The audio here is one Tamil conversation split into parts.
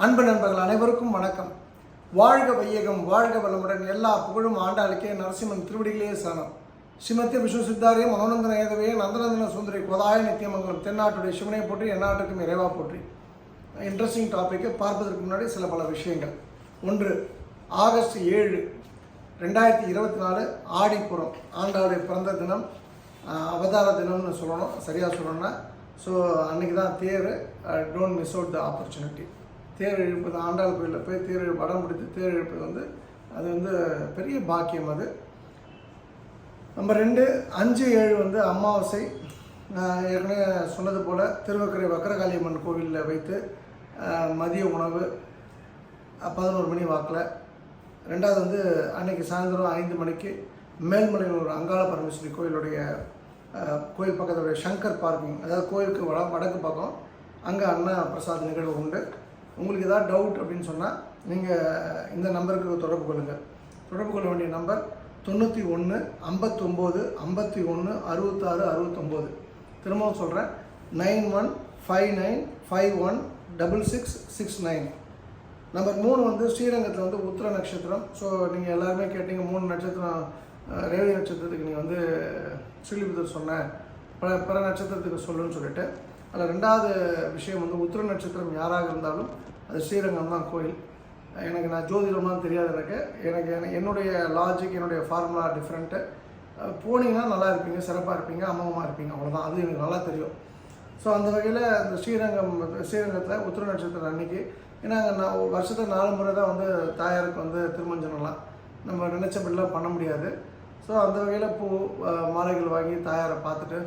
அன்பு நண்பர்கள் அனைவருக்கும் வணக்கம். வாழ்க வையகம் வாழ்க வளமுடன். எல்லா புகழும் ஆண்டாளுக்கே நரசிம்மன் திருவடிகளே சரணம். ஸ்ரீமத்திய விஸ்வ சித்தாரிய மனோநந்தன ஏதவே நந்தநந்தன சுந்தரி கோதாய நித்தியமங்கலம் தென்னாட்டுடைய சிவனை போற்றி எந்நாட்டுக்கும் இறைவா போற்றி. இன்ட்ரெஸ்டிங் டாப்பிக்கை பார்ப்பதற்கு முன்னாடி சில பல விஷயங்கள். ஒன்று ஆகஸ்ட் ஏழு ரெண்டாயிரத்தி இருபத்தி நாலு ஆடிப்புறம் ஆண்டாளுடைய பிறந்த தினம். அவதார தினம்னு சொல்லணும் சரியாக சொல்லணும்னா. ஸோ அன்றைக்கி தான் தேர் don't miss out the opportunity தேர் இழுப்பது ஆண்டாள் கோயிலில் போய் தேர் இழு- வடம் பிடித்து தேர் இழுப்பது வந்து அது வந்து பெரிய பாக்கியம் அது. நம்பர் ரெண்டு அஞ்சு ஏழு வந்து அமாவாசை. நான் ஏற்கனவே சொன்னது போல் திருவக்கரை வக்கரகாளியம்மன் கோவிலில் வைத்து மதிய உணவு பதினோரு மணி வாக்கில். ரெண்டாவது வந்து அன்னைக்கு சாயந்தரம் ஐந்து மணிக்கு மேல்மலையூர் அங்காள பரமேஸ்வரி கோயிலுடைய கோயில் பக்கத்துடைய சங்கர் பார்க்கிங் அதாவது கோயிலுக்கு வட வடக்கு பக்கம் அங்கே அண்ணா பிரசாத் நிகழ்வு உண்டு. உங்களுக்கு ஏதாவது டவுட் அப்படின்னு சொன்னால் நீங்கள் இந்த நம்பருக்கு தொடர்பு கொள்ளுங்கள் தொடர்பு கொள்ள வேண்டிய நம்பர் தொண்ணூற்றி ஒன்று ஐம்பத்தொம்போது ஐம்பத்தி ஒன்று அறுபத்தாறு அறுபத்தொம்போது. திரும்பவும் சொல்கிறேன் nine one five nine five one double six six nine. Number மூணு வந்து ஸ்ரீரங்கத்தில் வந்து உத்திர நட்சத்திரம். ஸோ நீங்கள் எல்லாருமே கேட்டீங்க மூணு நட்சத்திரம் ரேவதி நட்சத்திரத்துக்கு நீங்கள் வந்து ஸ்ரீலிபுத்தர் சொன்ன பல பிற நட்சத்திரத்துக்கு சொல்லுன்னு சொல்லிட்டு. அதில் ரெண்டாவது விஷயம் வந்து உத்திர நட்சத்திரம் யாராக இருந்தாலும் அது ஸ்ரீரங்கம் தான் கோயில். எனக்கு நான் ஜோதிடம்லாம் தெரியாது எனக்கு. எனக்கு என்னுடைய லாஜிக் என்னுடைய ஃபார்முலா டிஃப்ரெண்ட்டு போனீங்கன்னா நல்லா இருப்பீங்க சிறப்பாக இருப்பீங்க அமோகமாக இருப்பீங்க. அவ்வளோதான் அது எனக்கு நல்லா தெரியும். ஸோ அந்த வகையில் இந்த ஸ்ரீரங்கம் ஸ்ரீரங்கத்தில் உத்திர நட்சத்திரம் அன்னைக்கு ஏன்னா நான் வருஷத்தை நாலு முறை தான் வந்து தாயாருக்கு வந்து திருமஞ்சனம்லாம். நம்ம நினச்சபடிலாம் பண்ண முடியாது. ஸோ அந்த வகையில் பூ மாலைகள் வாங்கி தாயாரை பார்த்துட்டு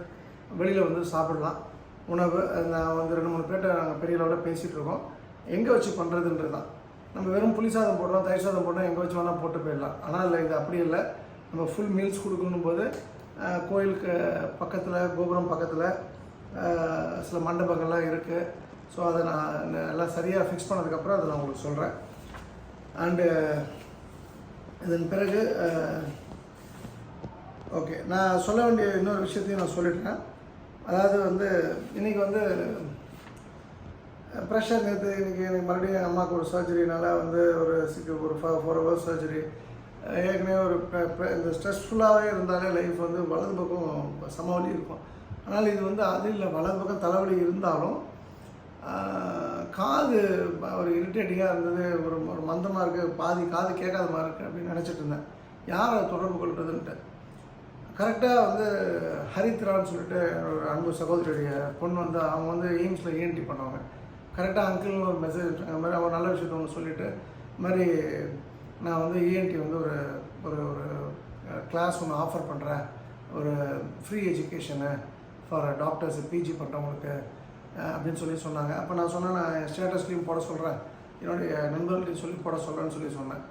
வெளியில் வந்து சாப்பிடலாம். உணவு நான் வந்து ரெண்டு மூணு பேர்கிட்ட நாங்கள் பெரிய லெவலில் பேசிகிட்டு இருக்கோம். எங்கே வச்சு பண்ணுறதுன்றது தான் நம்ம வெறும் புளி சாதம் போடுறோம் தயிர் சாதம் போடுறோம் எங்கே வச்சு வேணால் போட்டு போயிடலாம். ஆனால் இல்லை இது அப்படி இல்லை. நம்ம ஃபுல் மீல்ஸ் கொடுக்கணும் போது கோயிலுக்கு பக்கத்தில் கோபுரம் பக்கத்தில் சில மண்டபங்கள்லாம் இருக்குது ஸோ அதை நான் எல்லாம் சரியாக ஃபிக்ஸ் பண்ணதுக்கப்புறம் அதை நான் உங்களுக்கு சொல்கிறேன் அண்டு இதன் பிறகு ஓகே நான் சொல்ல வேண்டிய இன்னொரு விஷயத்தையும் நான் சொல்லிட்டேன் அதாவது வந்து இன்றைக்கி வந்து ப்ரெஷர் நேற்று இன்றைக்கி எனக்கு மறுபடியும் அம்மாவுக்கு ஒரு சர்ஜரினால வந்து ஒரு சிக்கு ஒரு ஃபோர் ஃபோர் ஹவர்ஸ் சர்ஜரி ஏற்கனவே ஒரு இந்த ஸ்ட்ரெஸ்ஃபுல்லாகவே இருந்தாலே லைஃப் வந்து வலது பக்கம் சமவெளி இருக்கும். ஆனால் இது வந்து அது இல்லை வலது பக்கம் தலைவலி இருந்தாலும் காது ஒரு இரிட்டேட்டிங்காக இருந்தது ஒரு ஒரு மந்தமாக இருக்குது பாதி காது கேட்காத மாதிரி இருக்குது அப்படின்னு நினச்சிட்டு இருந்தேன். யாரை தொடர்பு கொள்வதுன்ட்டு கரெக்டாக வந்து ஹரித்ரான்னு சொல்லிட்டு ஒரு அன்பு சகோதரியுடைய பொண்ணு வந்து அவங்க வந்து எய்ம்ஸில் ஏன்டி பண்ணவங்க. கரெக்டாக அங்கிள்னு ஒரு மெசேஜ் அந்த மாதிரி அவங்க நல்ல விஷயத்த ஒன்று சொல்லிவிட்டு மாதிரி நான் வந்து இஎன்டி வந்து ஒரு ஒரு ஒரு கிளாஸ் ஒன்று ஆஃபர் பண்ணுறேன் ஒரு free education for doctors PG பண்ணுறவங்களுக்கு அப்படின்னு சொல்லி சொன்னாங்க. அப்போ நான் சொன்னேன் நான் ஸ்டேட்டஸ்லேயும் போட சொல்கிறேன் என்னுடைய நண்பர்களையும் சொல்லி போட சொல்கிறேன்னு சொல்லி சொன்னேன்.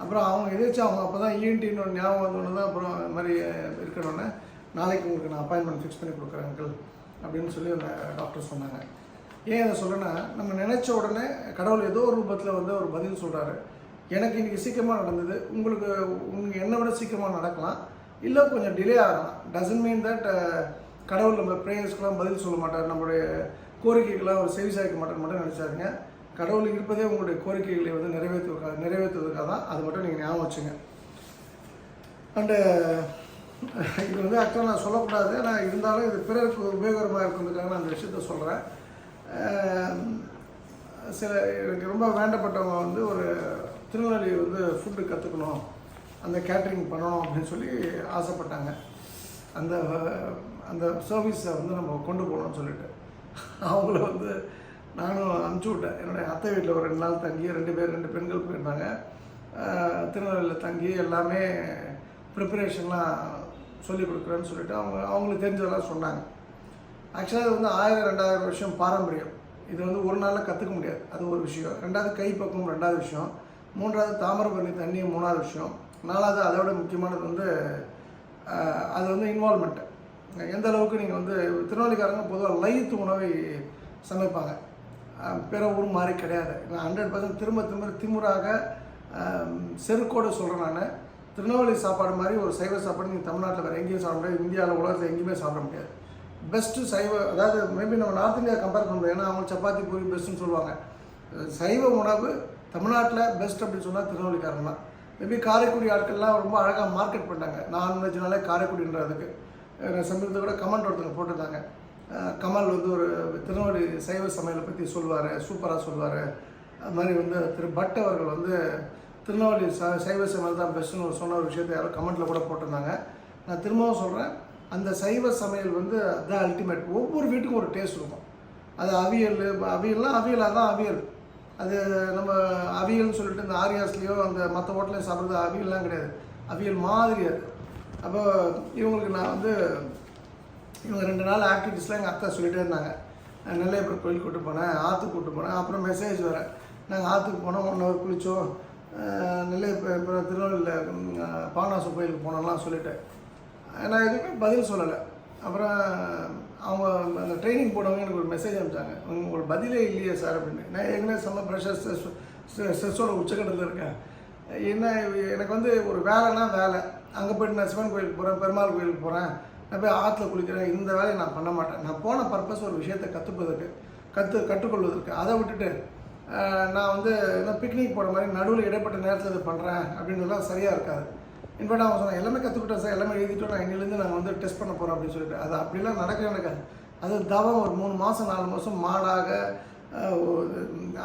அப்புறம் அவங்க எதிர்த்து அவங்க அப்போ தான் இஎன்டின்னு ஒன்று ஞாபகம் வந்தோடனே தான் அப்புறம் இந்த மாதிரி இருக்கணுன்னே நாளைக்கு உங்களுக்கு நான் அப்பாயின்மெண்ட் ஃபிக்ஸ் பண்ணி கொடுக்குறேன் அங்கிள் அப்படின்னு சொல்லி அந்த டாக்டர் சொன்னாங்க. ஏன் அதை சொல்கிறேன்னா நம்ம நினச்ச உடனே கடவுள் ஏதோ ஒரு ரூபத்தில் வந்து ஒரு பதில் சொல்கிறாரு எனக்கு இன்றைக்கி சீக்கிரமாக நடந்தது உங்களுக்கு உங்களுக்கு என்னை விட சீக்கிரமாக நடக்கலாம் இல்லை கொஞ்சம் டிலே ஆகலாம். டசன்ட் மீன் தட் கடவுள் நம்ம ப்ரேயர்ஸ்க்கெலாம் பதில் சொல்ல மாட்டார் நம்மளுடைய கோரிக்கைகளாக அவர் செவி சாய்க்க மாட்டார் மட்டும் நினச்சாருங்க கடவுள் இருப்பதே உங்களுடைய கோரிக்கைகளை வந்து நிறைவேற்றுவதற்காக நிறைவேற்றுவதற்காக தான் அது மட்டும் நீங்கள் ஞாபகம் வச்சுங்க. அண்டு இது வந்து ஆக்சுவலாக நான் சொல்லக்கூடாது. ஆனால் இருந்தாலும் இது பிறருக்கு உபயோகரமாக இருக்கிறதுக்காக நான் அந்த விஷயத்த சொல்கிறேன் சில எனக்கு ரொம்ப வேண்டப்பட்டவங்க வந்து ஒரு திருநெல்வேலி வந்து ஃபுட்டு கற்றுக்கணும் அந்த கேட்ரிங் பண்ணணும் அப்படின்னு சொல்லி ஆசைப்பட்டாங்க. அந்த அந்த சர்வீஸை வந்து நம்ம கொண்டு போகணும்னு சொல்லிட்டு. அவங்கள வந்து நானும் அனுப்பிச்சி விட்டேன். என்னுடைய அத்தை வீட்டில் ஒரு ரெண்டு நாள் தங்கி ரெண்டு பேர் ரெண்டு பெண்கள் போயிருந்தாங்க. திருநெல்வேலியில் தங்கி எல்லாமே ப்ரிப்பரேஷன்லாம் சொல்லி கொடுக்குறேன்னு சொல்லிட்டு அவங்க அவங்களுக்கு தெரிஞ்சதெல்லாம் சொன்னாங்க. ஆக்சுவலாக இது வந்து ஆயிரம் ரெண்டாயிரம் வருஷம் பாரம்பரியம். இது வந்து ஒரு நாளில் கற்றுக்க முடியாது. அது ஒரு விஷயம். ரெண்டாவது கைப்பக்கம் ரெண்டாவது விஷயம். மூன்றாவது தாமிரபரணி தண்ணி மூணாவது விஷயம். நாலாவது அதை விட முக்கியமானது வந்து அது வந்து இன்வால்மெண்ட்டு எந்த அளவுக்கு நீங்கள் வந்து திருநெல்வேலிக்காரங்க பொதுவாக லைத்து உணவை சமைப்பாங்க. பிற ஊர் மாதிரி கிடையாது. நான் ஹண்ட்ரட் பர்சன்ட் திரும்ப திரும்ப திமுறாக செருக்கோடு சொல்கிறேன் நான். திருநெல்வேலி சாப்பாடு மாதிரி ஒரு சைவ சாப்பாடு நீங்கள் தமிழ்நாட்டில் வேறு எங்கேயும் சாப்பிட முடியாது. இந்தியாவில் உலகத்தில் எங்கேயுமே சாப்பிட முடியாது. பெஸ்ட்டு சைவ அதாவது மேபி நம்ம நார்த் இந்தியா கம்பேர் பண்ணுறோம் ஏன்னா அவங்க சப்பாத்தி பூரி பெஸ்ட்டுன்னு சொல்லுவாங்க. சைவ உணவு தமிழ்நாட்டில் பெஸ்ட் அப்படின்னு சொன்னால் திருநெல்வேலிக்காரன் தான். மேபி காரைக்குடி ஆட்கள்லாம் ரொம்ப அழகாக மார்க்கெட் பண்ணிட்டாங்க. நான்வெஜ்னாலே காரைக்குடின்றதுக்கு. சமீபத்தை சமீபத்தில் கூட கமெண்ட் ஒருத்தங்க போட்டிருந்தாங்க. கமல் வந்து ஒரு திருநெல்வேலி சைவ சமையலை பற்றி சொல்லுவார் சூப்பராக சொல்லுவார். அது மாதிரி வந்து திரு பட் அவர்கள் வந்து திருநெல்வேலி ச சைவ சமையல் தான் பெஸ்ட்டுன்னு ஒரு சொன்ன ஒரு விஷயத்தை யாரோ கமெண்ட்டில் கூட போட்டிருந்தாங்க. நான் திரும்பவும் சொல்கிறேன் அந்த சைவ சமையல் வந்து அதுதான் அல்டிமேட் ஒவ்வொரு வீட்டுக்கும் ஒரு டேஸ்ட் இருக்கும். அது அவியல் அவியல்னால் அவியலாக தான் அவியல். அது நம்ம அவியல்னு சொல்லிட்டு இந்த ஆரியாஸ்லேயோ அந்த மற்ற ஹோட்டலையும் சாப்பிட்றது அவியல்லாம் கிடையாது. அவியல் மாதிரி அது. அப்போ இவங்களுக்கு நான் வந்து இவங்க ரெண்டு நாள் ஆக்டிவிட்டீஸ்லாம் எங்கள் அத்தை சொல்லிகிட்டே இருந்தாங்க. நான் நெல்லையப்பர் கோயில் கூட்டு போனேன் ஆற்றுக்கு கூப்பிட்டு போனேன். அப்புறம் மெசேஜ் வரேன் நாங்கள் ஆற்றுக்கு போனோம் ஒன் ஹவர் குளித்தோம் நெல்லையப்பர் திருநெல்வேலியில் பாவனாசம் கோயிலுக்கு போனோம்லாம் சொல்லிட்டேன். நான் எதுவுமே பதில் சொல்லலை. அப்புறம் அவங்க அந்த ட்ரைனிங் போனவங்க எனக்கு ஒரு மெசேஜ் அனுப்பிச்சாங்க. உங்களுக்கு பதிலே இல்லையே சார் அப்படின்னு. நான் ஏற்கனவே செம்ம ப்ரெஷர் ஸ்ட்ரெஸ் ஸ்ட்ரெஸ்ஸோட உச்சக்கட்டத்தில் இருக்கேன். என்ன எனக்கு வந்து ஒரு வேலைன்னா வேலை. அங்கே போயிட்டு நான் சிவன் கோயிலுக்கு போகிறேன் பெருமாள் கோயிலுக்கு போகிறேன் நான் போய் ஆற்றுல குளிக்கிறேன் இந்த வேலையை நான் பண்ண மாட்டேன். நான் போன பர்பஸ் ஒரு விஷயத்தை கற்றுப்பதற்கு கற்று கற்றுக்கொள்வதற்கு. அதை விட்டுட்டு நான் வந்து என்ன பிக்னிக் போகிற மாதிரி நடுவில் இடைப்பட்ட நேரத்தில் இது பண்ணுறேன் அப்படின்றதுலாம் சரியாக இருக்காது. இன்ஃபேக்ட் அவன் சொன்னாங்க எல்லாமே கற்றுக்கிட்டேன் சார் எல்லாமே எழுதிட்டோம். நான் இன்னிலேருந்து நாங்கள் வந்து டெஸ்ட் பண்ண போகிறோம் அப்படின்னு சொல்லிட்டு. அது அப்படிலாம் நடக்கவே நடக்காது. அது தவம் ஒரு மூணு மாதம் நாலு மாதம் மாடாக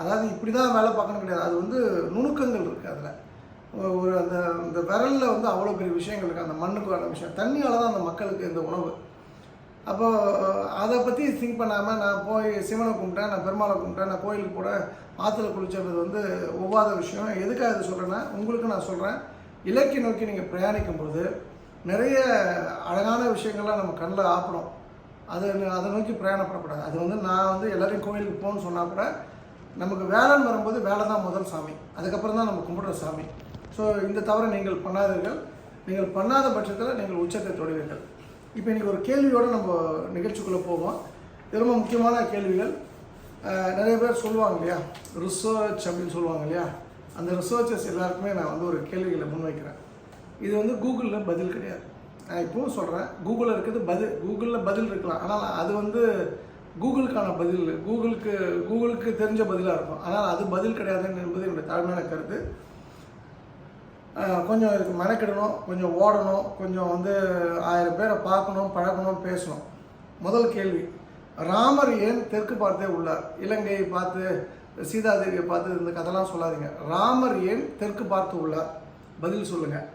அதாவது இப்படி தான் வேலை பார்க்கணும் கிடையாது. அது வந்து நுணுக்கங்கள் இருக்குது அதில். ஒரு அந்த அந்த விரலில் வந்து அவ்வளோ பெரிய விஷயங்கள் இருக்குது அந்த மண்ணுக்கான விஷயம். தண்ணியால் தான் அந்த மக்களுக்கு இந்த உணவு. அப்போ அதை பற்றி திங்க் பண்ணாமல் நான் போய் சிவனை கும்பிட்டேன் நான் பெருமாளை கும்பிட்டேன் நான் கோயிலுக்கு கூட ஆற்றுல குளிச்சது வந்து ஒவ்வாத விஷயம். எதுக்காக இது சொல்கிறேன்னா உங்களுக்கு நான் சொல்கிறேன் இலக்கை நோக்கி நீங்கள் பிரயாணிக்கும் போது நிறைய அழகான விஷயங்கள்லாம் நம்ம கண்ணில் ஆப்பணும். அது அதை நோக்கி பிரயாணப்படக்கூடாது. அது வந்து நான் வந்து எல்லோரையும் கோயிலுக்கு போகணும்னு சொன்னால் கூட நமக்கு வேலைன்னு வரும்போது வேலை தான் முதல் சாமி. அதுக்கப்புறம் தான் நம்ம கும்பிடுற சாமி. ஸோ இந்த தவறை நீங்கள் பண்ணாதீர்கள். நீங்கள் பண்ணாத பட்சத்தில் நீங்கள் உச்சத்தை தொடுவீர்கள். இப்போ இன்றைக்கி ஒரு கேள்வியோடு நம்ம நிகழ்ச்சிக்குள்ளே போவோம். இது ரொம்ப முக்கியமான கேள்விகள். நிறைய பேர் சொல்லுவாங்க இல்லையா? ரிசர்ச் அப்படின்னு சொல்லுவாங்க இல்லையா? அந்த ரிசர்ச்சர்ஸ் எல்லாருக்குமே நான் வந்து ஒரு கேள்விகளை முன்வைக்கிறேன். இது வந்து கூகுளில் பதில் கிடையாது. நான் இப்போவும் சொல்கிறேன் கூகுளில் இருக்கிறது பதில். கூகுளில் பதில் இருக்கலாம். ஆனால் அது வந்து கூகுளுக்கான பதில். கூகுளுக்கு கூகுளுக்கு தெரிஞ்ச பதிலாக இருக்கும். ஆனால் அது பதில் கிடையாதுன்னு என்பது என்னுடைய தாழ்மையான கருத்து. கொஞ்சம் இதுக்கு மெனக்கிடணும் கொஞ்சம் ஓடணும் கொஞ்சம் வந்து ஆயிரம் பேரை பார்க்கணும் பழகணும் பேசணும். முதல் கேள்வி ராமர் ஏன் தெற்கு பார்த்தே உள்ளார்? இலங்கையை பார்த்து சீதாதேவியை பார்த்து இந்த கதைலாம் சொல்லாதீங்க. ராமர் ஏன் தெற்கு பார்த்து உள்ளார்? பதில் சொல்லுங்கள்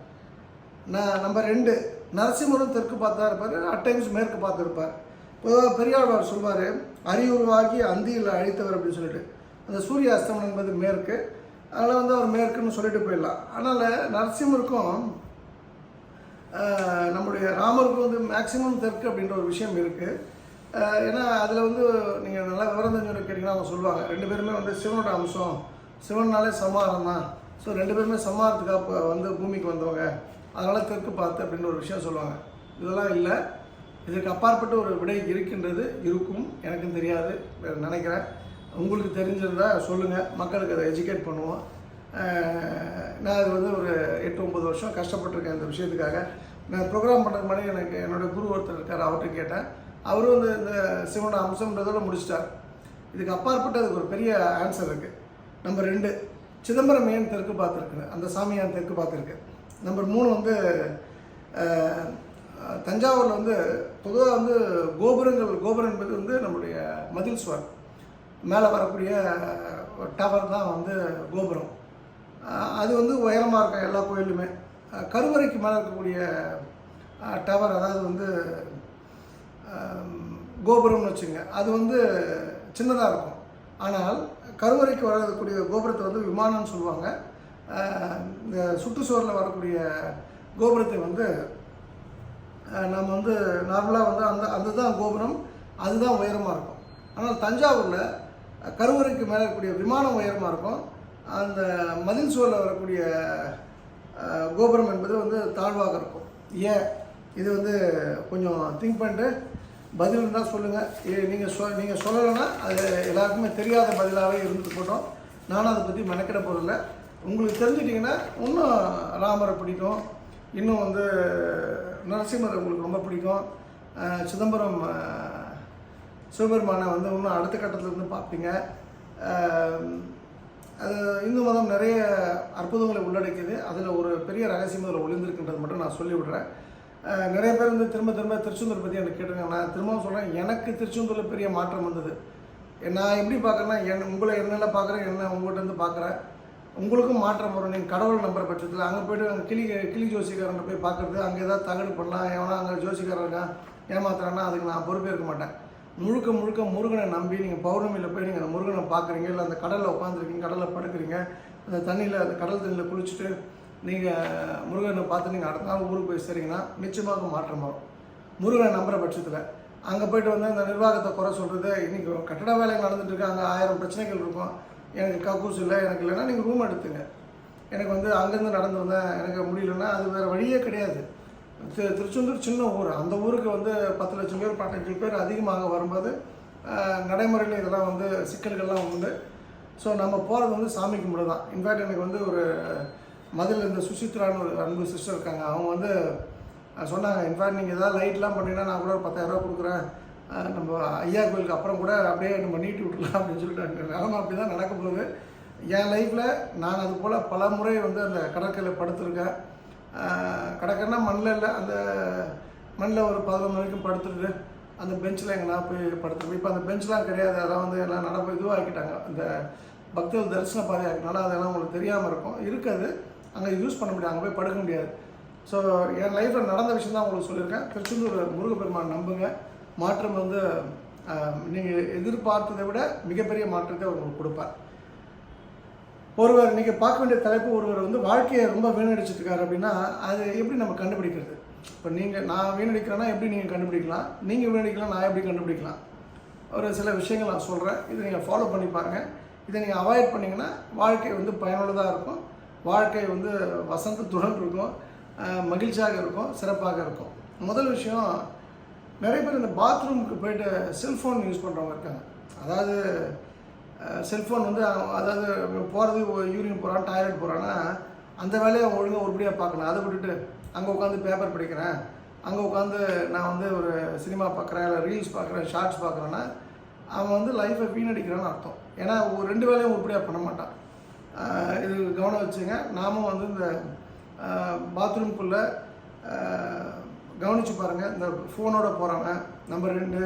நான் நம்பர் ரெண்டு நரசிம்மரும் தெற்கு பார்த்தா இருப்பார் அட் டைம்ஸ் மேற்கு பார்த்து இருப்பார் பொதுவாக பெரியாழ்வார் சொல்வார் அரியுருவாகி அந்தியில் அழித்தவர் அப்படின்னு சொல்லிட்டு. அந்த சூரிய அஸ்தமனம் என்பது மேற்கு அதனால் வந்து அவர் மேற்குன்னு சொல்லிட்டு போயிடலாம். அதனால் நரசிம்மருக்கும் நம்முடைய ராமருக்கும் வந்து மேக்சிமம் தெற்கு அப்படின்ற ஒரு விஷயம் இருக்குது ஏன்னா அதில் வந்து நீங்கள் நல்லா விவரம் தெரிஞ்சவங்க கேட்டிங்கன்னா அவங்க சொல்லுவாங்க. ரெண்டு பேருமே வந்து சிவனோட அம்சம் சிவன்னாலே சமாரம் தான். ஸோ ரெண்டு பேருமே சமாரத்துக்காக வந்து பூமிக்கு வந்தவங்க. அதனால் தெற்கு பார்த்து அப்படின்ற ஒரு விஷயம் சொல்லுவாங்க. இதெல்லாம் இல்லை. இதுக்கு அப்பாற்பட்ட ஒரு விடை இருக்கின்றது இருக்கும். எனக்கும் தெரியாது. நினைக்கிறேன். உங்களுக்கு தெரிஞ்சிருந்தா சொல்லுங்கள் மக்களுக்கு அதை எஜுகேட் பண்ணுவோம். நான் அது வந்து ஒரு எட்டு ஒம்பது வருஷம் கஷ்டப்பட்டிருக்கேன் இந்த விஷயத்துக்காக. நான் ப்ரோக்ராம் பண்ணுறது மாதிரி எனக்கு என்னோட குரு ஒருத்தர் இருக்கார் அவர்கிட்ட கேட்டேன். அவரும் வந்து இந்த சிவன அம்சம்ன்றதோட முடிச்சிட்டார். இதுக்கு அப்பாற்பட்டு அதுக்கு ஒரு பெரிய ஆன்சர் இருக்குது நம்பர் ரெண்டு சிதம்பரம் ஏன் தெற்கு பார்த்துருக்குன்னு? அந்த சாமி ஏன் தெற்கு பார்த்துருக்கு? நம்பர் மூணு வந்து தஞ்சாவூரில் வந்து பொதுவாக வந்து கோபுரங்கள் கோபுரம் என்பது வந்து நம்முடைய மதில் சுவர். மேலே வரக்கூடிய டவர் தான் வந்து கோபுரம். அது வந்து உயரமாக இருக்கும் எல்லா கோயிலுமே. கருவறைக்கு மேலே இருக்கக்கூடிய டவர் அதாவது வந்து கோபுரம்னு வச்சுங்க அது வந்து சின்னதாக இருக்கும். ஆனால் கருவறைக்கு வரக்கூடிய கோபுரத்தை வந்து விமானம்னு சொல்லுவாங்க. இந்த சுற்றுச்சுவரில் வரக்கூடிய கோபுரத்தை வந்து நம்ம வந்து நார்மலாக வந்து அந்த அதுதான் கோபுரம் அதுதான் உயரமாக இருக்கும். ஆனால் தஞ்சாவூரில் கருவறைக்கு மேலே இருக்கக்கூடிய விமானம் உயரமாக இருக்கும். அந்த மதில் சுவரில் வரக்கூடிய கோபுரம் என்பது வந்து தாழ்வாக இருக்கும். ஏன்? இது வந்து கொஞ்சம் திங்க் பண்ணிட்டு பதில் இருந்தால் சொல்லுங்கள் நீங்கள் சொ நீங்கள் சொல்லலைன்னா அது எல்லாருக்குமே தெரியாத பதிலாகவே இருந்துட்டு போட்டோம். நானும் அதை பற்றி மெனக்கிட போகிறதில்ல உங்களுக்கு தெரிஞ்சிட்டிங்கன்னா இன்னும் ராமரை பிடிக்கும். இன்னும் வந்து நரசிம்மரை உங்களுக்கு ரொம்ப பிடிக்கும். சிதம்பரம் சிவபெருமானை வந்து இன்னும் அடுத்த கட்டத்தில் இருந்து பார்ப்பீங்க அது இந்து மதம் நிறைய அற்புதங்களை உள்ளடக்கியது. அதில் ஒரு பெரிய ரகசியம் அதில் ஒளிந்திருக்கின்றது மட்டும் நான் சொல்லிவிடுறேன். நிறைய பேர் வந்து திரும்ப திரும்ப திருச்செந்தூர் பற்றி எனக்கு கேட்டுருங்க நான் திரும்பவும் சொல்கிறேன் எனக்கு திருச்செந்தூரில் பெரிய மாற்றம் வந்தது. நான் எப்படி பார்க்குறேன்னா என் உங்களை என்னென்ன பார்க்குறேன் என்ன உங்கள்கிட்ட பார்க்குறேன் உங்களுக்கும் மாற்றம் வரும். நீங்கள் கடவுள் நம்புற பட்சத்தில் அங்கே போய்ட்டு அங்கே கிளி கிளி ஜோசிக்காரன் போய் பார்க்குறது அங்கே ஏதாவது தகடு பண்ணலாம் எவனா அங்கே ஜோசிக்காரன் இருக்கான் ஏமாத்துறான்னா அதுக்கு நான் பொறுப்பேற்க மாட்டேன். முழுக்க முழுக்க முருகனை நம்பி நீங்கள் பௌர்ணமியில் போய் நீங்கள் அந்த முருகனை பார்க்குறீங்க இல்லை அந்த கடலில் உட்காந்துருக்கீங்க கடலில் படுக்கிறீங்க அந்த தண்ணியில் அந்த கடல் தண்ணியில் குளிச்சுட்டு நீங்கள் முருகனை பார்த்து நீங்கள் அடுத்த நாள் ஊருக்கு போய் சரிங்கன்னா நிச்சயமாக மாற்றம் வரும். முருகனை நம்புற பட்சத்தில். அங்கே போயிட்டு வந்து அந்த நிர்வாகத்தை குறை சொல்கிறது இன்றைக்கி கட்டட வேலைகள் நடந்துகிட்டு இருக்கு அங்கே ஆயிரம் பிரச்சனைகள் இருக்கும். எனக்கு கக்கூஸ் இல்லை எனக்கு இல்லைன்னா நீங்கள் ரூம் எடுத்துங்க. எனக்கு வந்து அங்கேருந்து நடந்து வந்தேன் எனக்கு முடியலன்னா அது வேறு வழியே கிடையாது. திருச்செந்தூர் சின்ன ஊர். அந்த ஊருக்கு வந்து பத்து லட்சம் பேர் பதினஞ்சு பேர் அதிகமாக வரும்போது நடைமுறையில் இதெல்லாம் வந்து சிக்கல்கள்லாம் உண்டு. ஸோ நம்ம போகிறது வந்து சாமி கும்பிட தான். இன்ஃபேக்ட் எனக்கு வந்து ஒரு மதில் இந்த சுசித்ரான்னு ஒரு அன்பு சிஸ்டர் இருக்காங்க. அவங்க வந்து சொன்னாங்க இன்ஃபேக்ட் நீங்கள் எதாவது லைட்லாம் பண்ணீங்கன்னா நான் கூட ஒரு பத்தாயிரரூவா கொடுக்குறேன். நம்ம ஐயா கோயிலுக்கு அப்புறம் கூட அப்படியே நம்ம நீட்டி விட்டுலாம் அப்படின்னு சொல்லிட்டு நிலமை அப்படி தான் நடக்க போகுது என் லைஃப்பில் நான் அது போல் பல முறை வந்து அந்த கடற்கரையில் படுத்திருக்கேன். கடற்கரைனா மண்ணில் இல்லை அந்த மண்ணில் ஒரு பதினொன்று வரைக்கும் படுத்துட்டு அந்த பெஞ்சில் எங்கன்னா போய் படுத்துருப்போம் இப்போ அந்த பெஞ்ச்லாம் கிடையாது. அதெல்லாம் வந்து எல்லாம் நடப்பு இதுவாகிட்டாங்க அந்த பக்தர்கள் தரிசன பாதை ஆகினால அதெல்லாம் உங்களுக்கு தெரியாமல் இருக்கும். இருக்காது. அங்கே யூஸ் பண்ண முடியாது. அங்கே போய் படுக்க முடியாது. ஸோ என் லைஃப்பில் நடந்த விஷயம் தான் உங்களுக்கு சொல்லியிருக்கேன். திருச்செந்தூர் முருகப்பெருமான் நம்புங்க. மாற்றம் வந்து நீங்கள் எதிர்பார்த்ததை விட மிகப்பெரிய மாற்றத்தை உங்களுக்கு கொடுப்பார். ஒருவர் நீங்கள் பார்க்க வேண்டிய தலைப்பு ஒருவர் வந்து வாழ்க்கையை ரொம்ப வீணடிச்சிருக்காரு அப்படின்னா அது எப்படி நம்ம கண்டுபிடிக்கிறது? இப்போ நீங்கள் நான் வீணடிக்கிறேன்னா எப்படி நீங்கள் கண்டுபிடிக்கலாம்? நீங்கள் வீணடிக்கலாம் நான் எப்படி கண்டுபிடிக்கலாம்? ஒரு சில விஷயங்கள் நான் சொல்கிறேன் இதை நீங்கள் ஃபாலோ பண்ணி பாருங்கள் இதை நீங்கள் அவாய்ட் பண்ணிங்கன்னா வாழ்க்கை வந்து பயனுள்ளதாக இருக்கும். வாழ்க்கை வந்து வசந்தத்துடன் இருக்கும். மகிழ்ச்சியாக இருக்கும். சிறப்பாக இருக்கும். முதல் விஷயம் நிறைய பேர் இந்த பாத்ரூமுக்கு போயிட்டு செல்ஃபோன் யூஸ் பண்ணுறவங்க இருக்காங்க. அதாவது செல்ஃபோன் வந்து அவன் அதாவது போகிறது யூரின் போகிறான் டாய்லெட் போகிறான்னா அந்த வேலையை ஒழுங்காக உருப்படியாக பார்க்கணும் அதை விட்டுட்டு அங்கே உட்காந்து பேப்பர் படிக்கிறேன். அங்கே உட்காந்து நான் வந்து ஒரு சினிமா பார்க்குறேன் இல்லை ரீல்ஸ் பார்க்குறேன் ஷார்ட்ஸ் பார்க்குறேன்னா அவன் வந்து லைஃப்பை வீணடிக்கிறான்னு அர்த்தம். ஏன்னா ஒரு ரெண்டு வேலையும் உருப்படியாக பண்ண மாட்டான். இது கவனம் வச்சுங்க. நாமும் வந்து இந்த பாத்ரூம்குள்ளே கவனித்து பாருங்கள் இந்த ஃபோனோட போகிறவன் நம்பர் ரெண்டு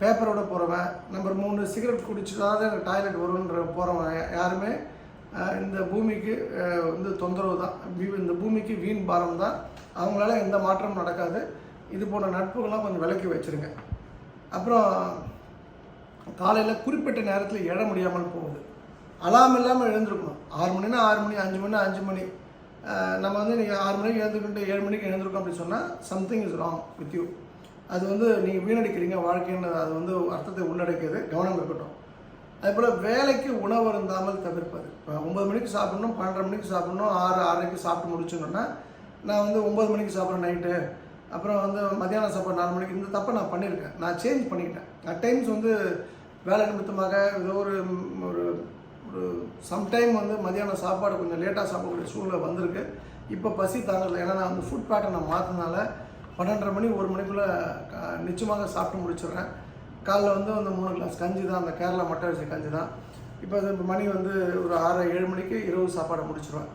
பேப்பரோட போகிறவன் நம்பர் மூணு சிகரெட் குடிச்சதாவது டாய்லெட் வரும்ன்ற போகிறவன் யாருமே இந்த பூமிக்கு வந்து தொந்தரவு தான். இந்த பூமிக்கு வீண் பாரம் தான். அவங்களால எந்த மாற்றமும் நடக்காது. இது போன்ற நட்புகள்லாம் கொஞ்சம் விலக்கி வச்சுருங்க. அப்புறம் காலையில் குறிப்பிட்ட நேரத்தில் எழ முடியாமல் போகுது. அலாம் இல்லாமல் எழுந்திருக்கணும். ஆறு மணினா ஆறு மணி அஞ்சு மணி அஞ்சு மணி. நம்ம வந்து நீங்கள் ஆறு மணிக்கு எழுந்துக்கிட்டு ஏழு மணிக்கு எழுந்திருக்கோம் அப்படின்னு சொன்னால் something is wrong with you அது வந்து நீங்கள் வீணடிக்கிறீங்க வாழ்க்கைன்னு அது வந்து அர்த்தத்தை உள்ளடக்கியது கவனம் இருக்கட்டும். அதுபோல் வேலைக்கு உணவு இருந்தாமல் தவிர்ப்பது. இப்போ ஒம்பது மணிக்கு சாப்பிடணும் பன்னெண்டு மணிக்கு சாப்பிடணும் ஆறு ஆறரைக்கு சாப்பிட்டு முடிச்சோன்னா நான் வந்து ஒம்பது மணிக்கு சாப்பிட்றேன் நைட்டு. அப்புறம் வந்து மத்தியானம் சாப்பாடு நாலு மணிக்கு. இந்த தப்பை நான் பண்ணியிருக்கேன். நான் சேஞ்ச் பண்ணிக்கிட்டேன். அட் டைம்ஸ் வந்து வேலை நிமித்தமாக ஏதோ ஒரு ஒரு ஒரு சம்டைம் வந்து மதியானம் சாப்பாடு கொஞ்சம் லேட்டாக சாப்பிடக்கூடிய சூழ்நிலை வந்திருக்கு. இப்போ பசி தாங்கல. ஏன்னா நான் வந்து ஃபுட் பேட்டர்னை மாற்றினால பன்னெண்டரை மணி ஒரு மணிக்குள்ளே நிச்சயமாக சாப்பிட்டு முடிச்சிடுறேன். காலைல வந்து அந்த மூணு கிளாஸ் கஞ்சி தான் அந்த கேரளா மட்டை அரிசி கஞ்சி தான். இப்போ அது இப்போ மணி வந்து ஒரு ஆறு ஏழு மணிக்கு இரவு சாப்பாடை முடிச்சிடுவேன்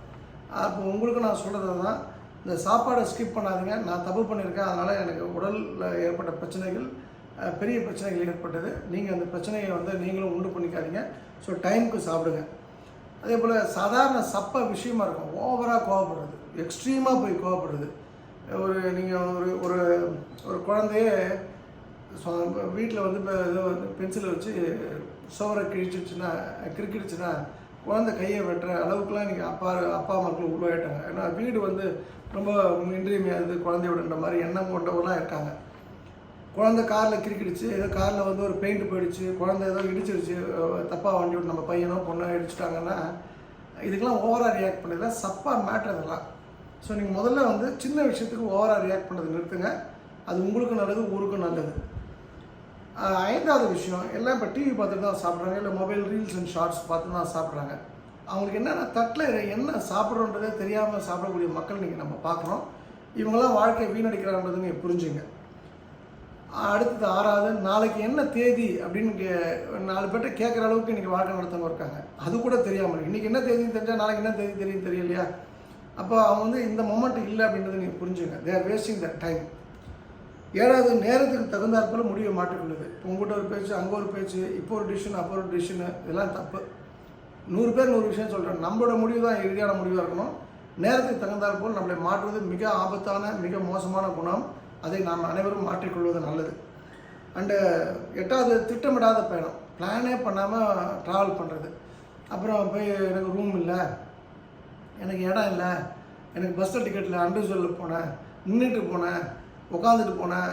அப்போ உங்களுக்கு நான் சொல்கிறது தான் இந்த சாப்பாடை ஸ்கிப் பண்ணாதீங்க. நான் தப்பு பண்ணியிருக்கேன். அதனால் எனக்கு உடலில் ஏற்பட்ட பிரச்சனைகள் பெரிய பிரச்சனைகள் ஏற்பட்டது. நீங்கள் அந்த பிரச்சனையை வந்து நீங்களும் உண்டு பண்ணிக்காதீங்க. ஸோ டைமுக்கு சாப்பிடுங்க. அதே போல் சாதாரண சப்ப விஷயமா இருக்கும். ஓவராக கோவப்படுறது. எக்ஸ்ட்ரீமாக போய் கோவப்படுறது. ஒரு நீங்கள் ஒரு ஒரு ஒரு குழந்தைய வீட்டில் வந்து இப்போ ஏதோ பென்சிலை வச்சு சோரை கிழிச்சிடுச்சுன்னா கிறுக்கிடுச்சுன்னா குழந்தை கையை வெட்டுற அளவுக்குலாம் இன்றைக்கி அப்பா அப்பா மக்கள் உருவாயிட்டாங்க. ஏன்னா வீடு வந்து ரொம்ப இன்றியமையாது குழந்தையோடன்ற மாதிரி எண்ணம் கொண்டவங்களாம் இருக்காங்க. குழந்தை காரில் கிறுக்கிடுச்சு ஏதோ காரில் வந்து ஒரு பெயிண்ட் போயிடுச்சு குழந்தை ஏதோ இடிச்சிருச்சு தப்பாக வண்டி விட்டு நம்ம பையனோ பொண்ணோ இடிச்சிட்டாங்கன்னா இதுக்கெல்லாம் ஓவராக ரியாக்ட் பண்ணதில்ல சப்பாக மேட்ரு அதெல்லாம். ஸோ நீங்கள் முதல்ல வந்து சின்ன விஷயத்துக்கு ஓவராக ரியாக்ட் பண்ணுறது நிறுத்துங்க. அது உங்களுக்கும் நல்லது ஊருக்கும் நல்லது. ஐந்தாவது விஷயம் எல்லாம் இப்போ டிவி பார்த்துட்டு தான் சாப்பிட்றாங்க. இல்லை மொபைல் ரீல்ஸ் அண்ட் ஷார்ட்ஸ் பார்த்து தான் சாப்பிட்றாங்க. அவங்களுக்கு என்னென்ன தட்டில் என்ன சாப்பிட்றோன்றதே தெரியாமல் சாப்பிடக்கூடிய மக்கள் நீங்கள் நம்ம பார்க்குறோம் இவங்கெல்லாம் வாழ்க்கையை வீணடிக்கிறாங்கன்றது நீங்கள் புரிஞ்சுங்க. அடுத்தது ஆறாவது நாளைக்கு என்ன தேதி அப்படின்னு கே நாலு பேர்ட்ட கேட்குற அளவுக்கு இன்றைக்கி வாழ்க்கை நடத்தவங்க இருக்காங்க. அது கூட தெரியாமல் இன்றைக்கி என்ன தேதின்னு தெரிஞ்சால் நாளைக்கு என்ன தேதி தெரியும் தெரியலையா? அப்போ அவங்க வந்து இந்த மொமெண்ட் இல்லை அப்படின்றத நீங்கள் புரிஞ்சுங்க they are wasting the time ஏழாவது நேரத்துக்கு தகுந்தாற்போல் முடிவை மாற்றிக்கொள்ளுது. இப்போ உங்கள்கிட்ட ஒரு பேச்சு அங்கே ஒரு பேச்சு இப்போ ஒரு டிசிஷன் அப்போ ஒரு டிசிஷனு இதெல்லாம் தப்பு. நூறு பேர் நூறு விஷயம் சொல்கிறேன் நம்மளோட முடிவு தான் இறுதியான முடிவாக இருக்கணும். நேரத்துக்கு தகுந்தாற்போல் நம்மளை மாற்றுவது மிக ஆபத்தான மிக மோசமான குணம். அதை நாம் அனைவரும் மாற்றிக்கொள்வது நல்லது. அண்டு எட்டாவது திட்டமிடாத பயணம். பிளானே பண்ணாமல் ட்ராவல் பண்ணுறது அப்புறம் போய் எனக்கு ரூம் இல்லை. எனக்கு இடம் இல்லை. எனக்கு பஸ்ஸில் டிக்கெட்டில் அண்டர்சோலில் போனேன் நின்றுட்டு போனேன் உட்காந்துட்டு போனேன்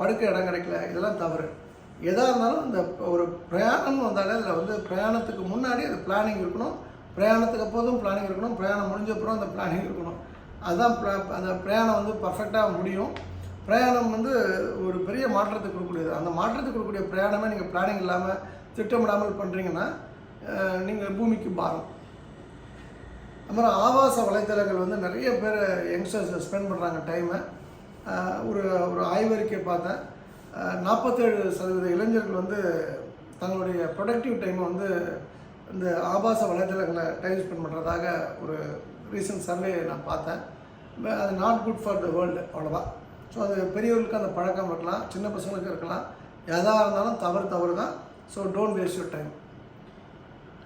படுக்க இடம் கிடைக்கல. இதெல்லாம் தவறு. எதாக இருந்தாலும் இந்த ஒரு பிரயாணம்னு வந்தாலே அதில் வந்து பிரயாணத்துக்கு முன்னாடி அது பிளானிங் இருக்கணும். பிரயாணத்துக்கு அப்போதும் பிளானிங் இருக்கணும். பிரயாணம் முடிஞ்ச அப்புறம் அந்த பிளானிங் இருக்கணும். அதுதான் அந்த பிரயாணம் வந்து பர்ஃபெக்டாக முடியும். பிரயாணம் வந்து ஒரு பெரிய மாற்றத்தை கொடுக்கக்கூடியது. அந்த மாற்றத்தை கொடுக்கக்கூடிய பிரயாணமே நீங்கள் பிளானிங் இல்லாமல் திட்டமிடாமல் பண்ணுறீங்கன்னா நீங்கள் பூமிக்கு பாரம். அப்புறம் ஆவாச வலைத்தளங்கள் வந்து நிறைய பேர் யங்ஸ்டர்ஸ் ஸ்பெண்ட் பண்ணுறாங்க டைமை ஒரு ஒரு ஆய்வறிக்கை பார்த்தேன். நாற்பத்தேழு சதவீத இளைஞர்கள் வந்து தங்களுடைய ப்ரொடக்டிவ் டைமை வந்து இந்த ஆபாச வலைத்தளங்களை டைம் ஸ்பெண்ட் பண்ணுறதாக ஒரு ரீசன்ட் சர்வே நான் பார்த்தேன். அது not good for the world அவ்வளோதான் ஸோ அது பெரியவர்களுக்கு அந்த பழக்கம் இருக்கலாம் சின்ன பசங்களுக்கு இருக்கலாம். எதாக இருந்தாலும் தவறு தவறு தான். So don't waste your time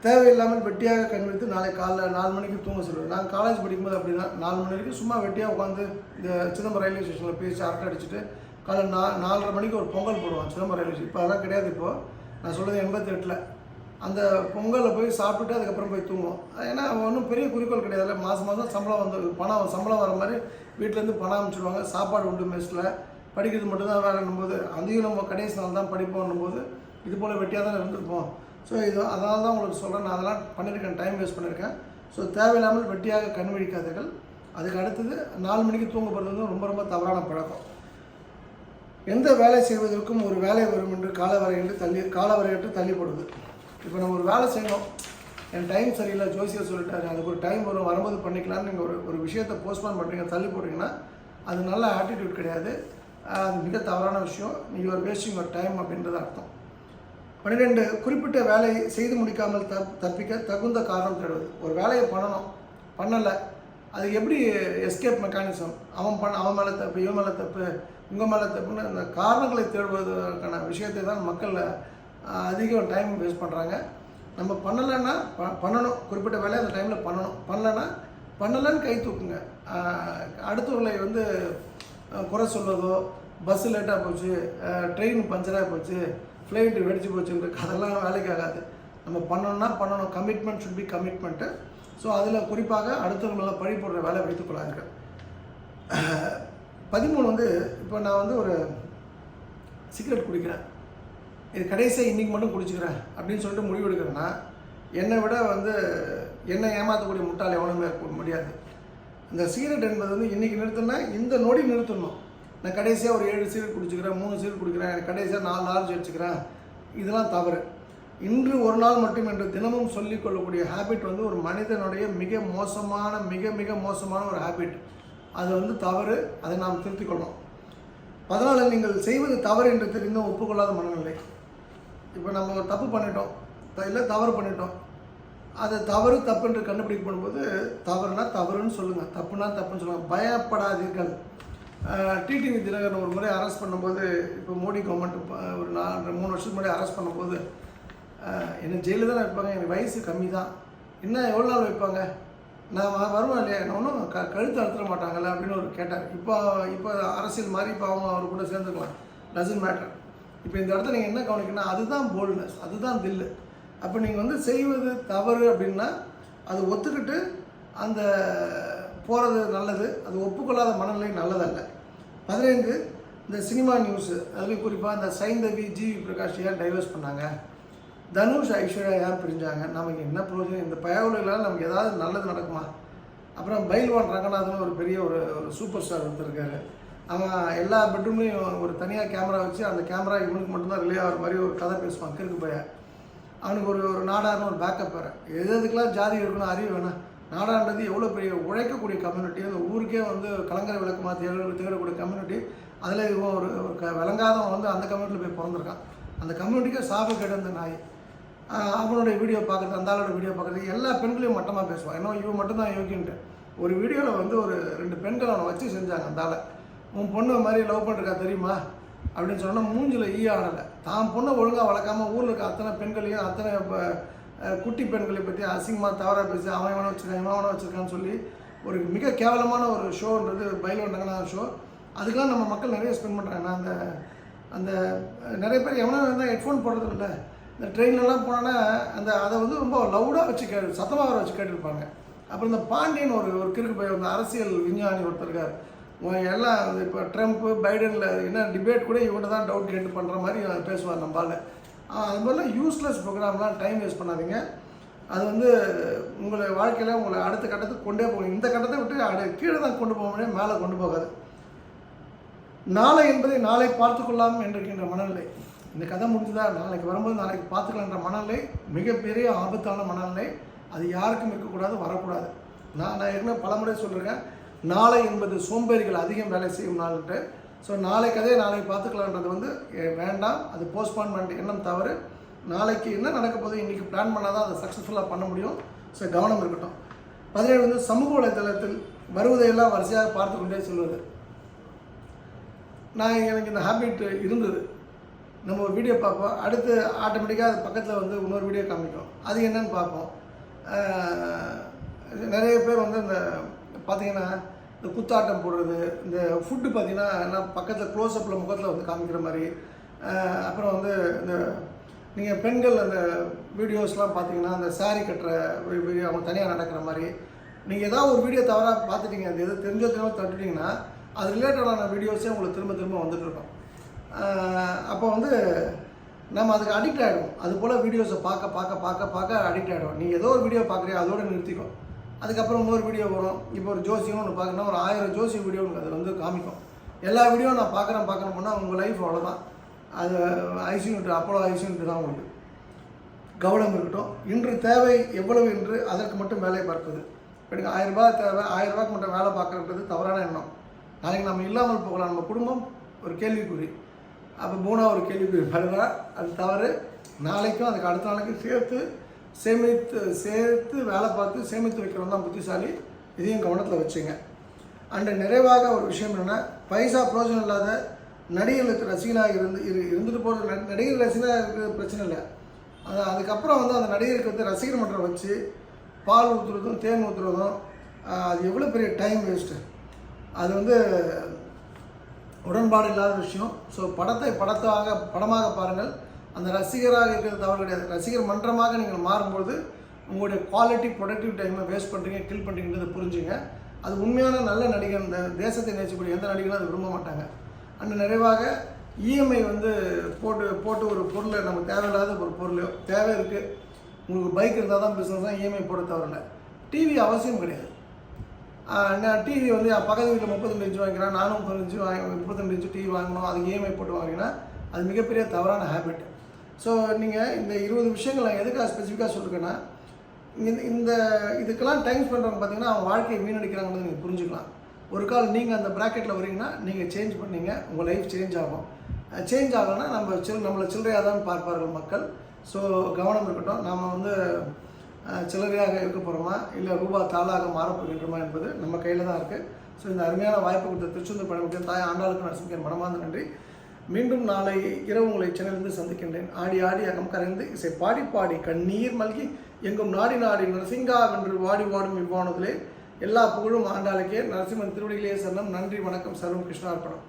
தேவையில்லாமல் வெட்டியாக கண்விழித்து நாளை காலைல நாலு மணிக்கு தூங்க சொல்லுவேன். நான் காலேஜ் படிக்கும்போது அப்படின்னா நாலு மணி வரைக்கும் சும்மா வெட்டியாக உட்காந்து இந்த சிதம்பரம் ரயில்வே ஸ்டேஷனில் பேசி அரட்டை அடிச்சுட்டு காலை நா நாலரை மணிக்கு ஒரு பொங்கல் போடுவான் சிதம்பரம் ரயில்வே ஸ்டேஷன் இப்போ அதெல்லாம் கிடையாது இப்போது நான் சொல்கிறது எண்பத்தெட்டில். அந்த பொங்கலில் போய் சாப்பிட்டுட்டு அதுக்கப்புறம் போய் தூங்குவோம். ஏன்னா ஒன்றும் பெரிய குறிக்கோள் கிடையாதுல்ல. மாதம் மாதம் சம்பளம் வந்து பணம் சம்பளம் வர மாதிரி வீட்டிலேருந்து பணம் அனுப்பிச்சிடுவாங்க. சாப்பாடு உண்டு மெஸ்ஸில் படிக்கிறது மட்டும்தான் வேலைன்னும் போது அதையும் நம்ம கடைசி நாள் தான் படிப்போம்னும் போது இது போல் வெட்டியாக தான் இருந்திருப்போம். ஸோ இது அதனால தான் உங்களுக்கு சொல்கிறேன் நான் அதெல்லாம் பண்ணியிருக்கேன். டைம் வேஸ்ட் பண்ணியிருக்கேன். ஸோ தேவையில்லாமல் வெட்டியாக கண் விழிக்காதீர்கள். அதுக்கு அடுத்தது நாலு மணிக்கு தூங்க போகிறது ரொம்ப ரொம்ப தவறான பழக்கம். எந்த வேலை செய்வதற்கும் ஒரு வேலை வரும் என்று காலவரையிட்டு தள்ளி காலவரையிட்டு தள்ளிப்படுது இப்போ நம்ம ஒரு வேலை செய்யணும். என் டைம் சரியில்லை. ஜோசியர் சொல்லிட்டாரு. அதுக்கு ஒரு டைம் வரும். வரும்போது பண்ணிக்கலாம்னு நீங்கள் ஒரு ஒரு விஷயத்தை போஸ்ட்போன் பண்ணுறீங்க தள்ளி போடுறீங்கன்னா அது நல்ல ஆட்டிடியூட் கிடையாது. அது மிக தவறான விஷயம். நீங்கள் ஒரு வேஸ்டிங் ஒரு டைம் அப்படின்றது அர்த்தம். பன்னிரெண்டு குறிப்பிட்ட வேலையை செய்து முடிக்காமல் தப் தப்பிக்க தகுந்த காரணம் தேடுவது. ஒரு வேலையை பண்ணணும். பண்ணலை. அது எப்படி எஸ்கேப் மெக்கானிசம் அவன் பண்ண அவன் மேலே தப்பு இவன் மேலே தப்பு உங்கள் மேலே தப்புன்னு அந்த காரணங்களை தேடுவதற்கான விஷயத்தை தான் மக்கள் அதிகம் டைம் வேஸ்ட் பண்ணுறாங்க நம்ம பண்ணலைன்னா ப பண்ணணும். குறிப்பிட்ட வேலையை அந்த டைமில் பண்ணணும். பண்ணலைன்னா பண்ணலைன்னு கை தூக்குங்க. அடுத்தவர்களை வந்து குறை சொல்வதோ பஸ்ஸு லேட்டாக போச்சு ட்ரெயின் பஞ்சராக போச்சு ஃப்ளைட்டு வெடிச்சு போச்சுன்ற அதெல்லாம் வேலைக்கு ஆகாது. நம்ம பண்ணணும்னா பண்ணணும். Commitment should be commitment so அதில் குறிப்பாக அடுத்தவங்களெல்லாம் பழி போடுற வேலை வைத்துக் பதிமூணு வந்து இப்போ நான் வந்து ஒரு சிகரெட் குடிக்கிறேன். இது கடைசியாக இன்றைக்கி மட்டும் குடிச்சுக்கிறேன் அப்படின்னு சொல்லிட்டு முடிவு எடுக்கிறேன்னா என்னை விட வந்து என்னை ஏமாற்றக்கூடிய முட்டாள் எவனுமே முடியாது. இந்த சிகரெட் என்பது வந்து இன்றைக்கி நிறுத்தினா இந்த நொடி நிறுத்தணும். நான் கடைசியாக ஒரு ஏழு சீரட் குடிச்சுக்கிறேன் மூணு சீரட் குடிக்கிறேன் கடைசியாக நாலு லார்ஜ் வச்சுக்கிறேன் இதெல்லாம் தவறு. இன்று ஒரு நாள் மட்டும் என்று தினமும் சொல்லிக்கொள்ளக்கூடிய ஹேபிட் வந்து ஒரு மனிதனுடைய மிக மோசமான மிக மிக மோசமான ஒரு ஹேபிட் அது வந்து தவறு. அதை நாம் திருத்திக் கொள்ளணும். அதனால் நீங்கள் செய்வது தவறு என்று தெரிந்தும் ஒப்புக்கொள்ளாத மனநிலை. இப்போ நம்ம ஒரு தப்பு பண்ணிட்டோம். த- இல்லை தவறு பண்ணிட்டோம். அது தவறு தப்பு என்று கண்டுபிடிக்கப்படும்போது தவறுனா தவறுன்னு சொல்லுங்கள் தப்புனா தப்புன்னு சொல்லுங்கள் பயப்படாதீர்கள். டிடிவி தினகரன் ஒரு முறை அரெஸ்ட் பண்ணும்போது இப்போ மோடி கவர்மெண்ட் ஒரு நாலு மூணு வருஷத்துக்கு முன்னாடி அரெஸ்ட் பண்ணும்போது என்னை ஜெயிலில் தான் வைப்பாங்க எனக்கு வயசு கம்மி தான் இன்னும் எவ்வளோ நாள் வைப்பாங்க? நான் வருவேன் இல்லையா? என்ன ஒன்றும் க கழுத்து அறுத்துட மாட்டாங்கல்ல அப்படின்னு ஒரு கேட்டார். இப்போ இப்போ அரசியல் மாதிரி இப்போ அவங்க அவர் கூட சேர்ந்துக்கலாம். டசன்ட் மேட்டர் இப்போ இந்த இடத்துல நீங்கள் என்ன கவனிக்கணும் அதுதான் போல்ட்னஸ் அதுதான் தில்லு. அப்போ நீங்கள் வந்து செய்வது தவறு அப்படின்னா அது ஒத்துக்கிட்டு அந்த போகிறது நல்லது அது ஒப்புக்கொள்ளாத மனநிலை நல்லதல்ல. பதினைந்து இந்த சினிமா நியூஸு அதுலேயும் குறிப்பாக இந்த சைந்தவி ஜிவி பிரகாஷ் ஏன் டைவர்ஸ் பண்ணாங்க? தனுஷ் ஐஸ்வர்யா ஏன் பிரிஞ்சாங்க? நமக்கு என்ன பிரயோஜனம் இந்த பயவுலாம் நமக்கு ஏதாவது நல்லது நடக்குமா? அப்புறம் பைல்வான் ரங்கநாதன் ஒரு பெரிய ஒரு ஒரு சூப்பர் ஸ்டார் ஒருத்தருக்காரு அவன் எல்லா பெட்ரூம்லேயும் ஒரு தனியாக கேமரா வச்சு அந்த கேமரா இவனுக்கு மட்டும்தான் ரிலே ஆகிற மாதிரி ஒரு கதை பேசுவான். கிறுக்கு பைய அவனுக்கு ஒரு ஒரு நாடாருன்னு ஒரு பேக்கப் வேறு. எது எதுக்கெல்லாம் ஜாதி இருக்கணும் அறிவு வேணாம். நாடான்றது எவ்வளோ பெரிய உழைக்கக்கூடிய கம்யூனிட்டி அந்த ஊருக்கே வந்து கலங்கரை விளக்கமாக திகழ தேடக்கூடிய கம்யூனிட்டி அதில் இவன் ஒரு க விளங்காதவன் வந்து அந்த கம்யூனிட்டியில் போய் பிறந்திருக்கான். அந்த கம்யூனிட்டிக்கே சாப கேட்டு அந்த நாய். அவனுடைய வீடியோ பார்க்குறது அந்த ஆளோட வீடியோ பார்க்குறது எல்லா பெண்களையும் மட்டமாக பேசுவான். இன்னும் இவன் மட்டும்தான் யோகின்ட்டு. ஒரு வீடியோவில் வந்து ஒரு ரெண்டு பெண்கள் அவனை வச்சு செஞ்சாங்க அந்த ஆளை. உன் பொண்ணு மாதிரி லவ் பண்ணிருக்கா தெரியுமா? அப்படின்னு சொன்னால் மூஞ்சில் ஈ ஆடலை. தான் பொண்ணை ஒழுங்காக வளர்க்காம ஊரில் இருக்க அத்தனை பெண்களையும் அத்தனை இப்போ குட்டி பெண்களை பற்றி அசிங்கமாக தவறாக பேசி அவன் இவனை வச்சுருக்கான் இவன் அவனை வச்சுருக்கான்னு சொல்லி ஒரு மிக கேவலமான ஒரு ஷோன்றது பயில நகனா ஷோ. அதுக்கெல்லாம் நம்ம மக்கள் நிறைய ஸ்பெண்ட் பண்ணுறாங்க அந்த அந்த நிறைய பேர் எவனா இருந்தால் ஹெட்ஃபோன் போடுறது இல்லை இந்த ட்ரெயின்லலாம் போனோன்னா அந்த அதை வந்து ரொம்ப லவுடாக வச்சு கே சத்தமாக வர வச்சு கேட்டிருப்பாங்க. அப்புறம் இந்த பாண்டியன் ஒரு ஒரு கிறுக்கு போய் அந்த அரசியல் விஞ்ஞானி ஒருத்தர் இருக்கார். எல்லாம் இப்போ ட்ரம்ப்பு பைடனில் என்ன டிபேட் கூட இவங்க தான் டவுட் கேட்டு பண்ணுற மாதிரி பேசுவார் நம்மளால் அது மாதிரிலாம் யூஸ்லெஸ் ப்ரோக்ராம்லாம் டைம் வேஸ்ட் பண்ணாதீங்க. அது வந்து உங்களை வாழ்க்கையில் உங்களை அடுத்த கட்டத்துக்கு கொண்டே போகும். இந்த கட்டத்தை விட்டு அடு கீழே தான் கொண்டு போக முடியும் மேலே கொண்டு போகாது. நாளை என்பதை நாளை பார்த்துக்கொள்ளலாம் என்றிருக்கின்ற மனநிலை. இந்த கதை முடிஞ்சதா? நாளைக்கு வரும்போது நாளைக்கு பார்த்துக்கலான்ற மனநிலை மிகப்பெரிய ஆபத்தான மனநிலை. அது யாருக்கும் இருக்கக்கூடாது வரக்கூடாது. நான் நான் ஏற்கனவே பலமுறை சொல்லியிருக்கேன் நாளை என்பது சோம்பேறிகள் அதிகம் வேலை செய்யும் நாள்ன்ட்டு. ஸோ நாளைக்கு அதே நாளைக்கு பார்த்துக்கலான்றது வந்து வேண்டாம். அது போஸ்ட்பான்மெண்ட் எண்ணம் தவறு. நாளைக்கு என்ன நடக்க போகுது இன்றைக்கி பிளான் பண்ணால் தான் அதை சக்ஸஸ்ஃபுல்லாக பண்ண முடியும். ஸோ கவனம் இருக்கட்டும். பதினேழு வந்து சமூக வலைதளத்தில் வருவதையெல்லாம் வரிசையாக பார்த்து கொண்டே சொல்வது. நான் எனக்கு இந்த ஹேபிட் இருந்தது. நம்ம ஒரு வீடியோ பார்ப்போம். அடுத்து ஆட்டோமேட்டிக்காக அது பக்கத்தில் வந்து இன்னொரு வீடியோ காமிக்கும். அது என்னன்னு பார்ப்போம். நிறைய பேர் வந்து இந்த பார்த்தீங்கன்னா இந்த குத்தாட்டம் போடுறது இந்த ஃபுட்டு பார்த்தீங்கன்னா எல்லாம் பக்கத்தில் க்ளோஸ்அப்பில் முகத்தில் வந்து காமிக்கிற மாதிரி. அப்புறம் வந்து இந்த நீங்கள் பெண்கள் அந்த வீடியோஸ்லாம் பார்த்தீங்கன்னா அந்த சாரீ கட்டுற ஒரு வீடியோ அவங்க தனியாக நடக்கிற மாதிரி. நீங்கள் ஏதாவது ஒரு வீடியோ தவறாக பார்த்துட்டீங்க அது எது தெரிஞ்சோ தெரியாம தட்டுட்டிங்கன்னா அது ரிலேட்டடான வீடியோஸே உங்களுக்கு திரும்ப திரும்ப வந்துட்டுருக்கோம் அப்போ வந்து நம்ம அதுக்கு அடிக்ட் ஆகிடுவோம் அது போல் வீடியோஸை பார்க்க பார்க்க பார்க்க பார்க்க அடிக்ட் ஆகிடுவோம் நீங்கள் ஏதோ ஒரு வீடியோ பார்க்குறியா அதோடு நிறுத்திக்கும் அதுக்கப்புறம் இன்னொரு வீடியோ வரும். இப்போ ஒரு ஜோசியம் ஒன்று பார்க்கணும் ஒரு ஆயிரம் ஜோசியம் வீடியோ உங்களுக்கு அதில் வந்து காமிக்கும். எல்லா வீடியோ நான் பார்க்குறேன் பார்க்குறேன் போனால் உங்கள் லைஃப் அவ்வளோதான் அது ஐசியூனிட்டு அப்போலோ ஐசியூனிட்டு தான் உங்களுக்கு. கவனம் இருக்கட்டும். இன்று தேவை எவ்வளவு என்று அதற்கு மட்டும் வேலை பார்ப்பது. எனக்கு ஆயிரம் ரூபாய் தேவை ஆயிரம் ரூபாய்க்கு மட்டும் வேலை பார்க்குறது தவறான எண்ணம். நாளைக்கு நம்ம இல்லாமல் போகலாம். நம்ம குடும்பம் ஒரு கேள்விக்குறி. அப்போ மூணாவது ஒரு கேள்விக்குறி. வருதா? அது தவறு. நாளைக்கும் அதுக்கு அடுத்த நாளைக்கும் சேர்த்து சேமித்து சேர்த்து வேலை பார்த்து சேமித்து வைக்கிறவங்க தான் புத்திசாலி. இதையும் கவனத்தில் வச்சுங்க. அண்டு நிறைவாக ஒரு விஷயம் என்னென்னா பைசா பிரோஜனம் இல்லாத நடிகர்களுக்கு ரசிகனாக இருந்து இரு இருந்துட்டு போகிற நடிகர் ரசிகனாக இருக்கிறது பிரச்சனை இல்லை. அது அதுக்கப்புறம் வந்து அந்த நடிகருக்கு வந்து ரசிகர் மன்றம் வச்சு பால் ஊற்றுறதும் தேன் ஊற்றுறதும் அது எவ்வளோ பெரிய டைம் வேஸ்ட்டு அது வந்து உடன்பாடு இல்லாத விஷயம். ஸோ படத்தை படத்தாக படமாக பாருங்கள். அந்த ரசிகராக இருக்கிறது தவறு கிடையாது. ரசிகர் மன்றமாக நீங்கள் மாறும்போது உங்களுடைய குவாலிட்டி ப்ரொடக்டிவ் டைமை வேஸ்ட் பண்ணுறீங்க கில் பண்ணுறீங்கன்றதை புரிஞ்சுங்க. அது உண்மையான நல்ல நடிகர் இந்த தேசத்தை நேசிக்கக்கூடிய எந்த நடிகரும் அதை விரும்ப மாட்டாங்க. அண்ட் நிறைவாக இஎம்ஐ வந்து போட்டு போட்டு ஒரு பொருளை நமக்கு தேவையில்லாத ஒரு பொருள் தேவை இருக்குது உங்களுக்கு பைக் இருந்தால் தான் பிஸ்னஸ் தான் இஎம்ஐ போட தவறில்லை டிவி அவசியம் கிடையாது. நான் டிவி வந்து என் பக்கத்து வீட்டில் முப்பத்தஞ்சு இன்ச்சு வாங்கிக்கிறேன் நானும் முப்பத்தஞ்சு வாங்கி முப்பத்தஞ்சு இன்ச்சு டிவி வாங்கணும் அது இஎம்ஐ போட்டு வாங்கினா அது மிகப்பெரிய தவறான ஹேபிட் ஸோ நீங்கள் இந்த இருபது விஷயங்கள் நான் எதுக்காக ஸ்பெசிஃபிக்காக சொல்லிருக்கேன்னா இந்த இந்த இதுக்கெல்லாம் டைம் ஸ்பெண்ட் பார்த்தீங்கன்னா அவங்க வாழ்க்கையை வீணடிக்கிறாங்கன்னு நீங்கள் புரிஞ்சுக்கலாம். ஒரு கால் நீங்கள் அந்த ப்ராக்கெட்டில் வரீங்கன்னா நீங்கள் சேஞ்ச் பண்ணீங்க உங்கள் லைஃப் சேஞ்ச் ஆகும். சேஞ்ச் ஆகலைன்னா நம்ம சில் நம்மளை சில்லறையாக தான் பார்ப்பார்கள் மக்கள். ஸோ கவனம் இருக்கட்டும். நாம் வந்து சில்லறையாக இருக்க போகிறோமா இல்லை ரூபா தாளாக மாறப்போகின்றோமா என்பது நம்ம கையில் தான் இருக்குது ஸோ இந்த அருமையான வாய்ப்பு கொடுத்த திருச்செந்தூர் பழமுக்கு தாய் ஆண்டாளுக்கு நரசிங்கன் மனமார்ந்த நன்றி. மீண்டும் நாளை இரவு உங்களை சென்னையிலிருந்து சந்திக்கின்றேன். ஆடி ஆடி அகம் கரைந்து இசை பாடி பாடி கண்ணீர் மல்கி எங்கும் நாடி நாடி நரசிங்கா வென்று வாடி வாடும் இவ்வானதிலே எல்லா புகழும் ஆண்டாளுக்கே. நரசிம்மன் திருவடிகளே சரணம். நன்றி வணக்கம் சர்வம் கிருஷ்ணார்ப்பணம்.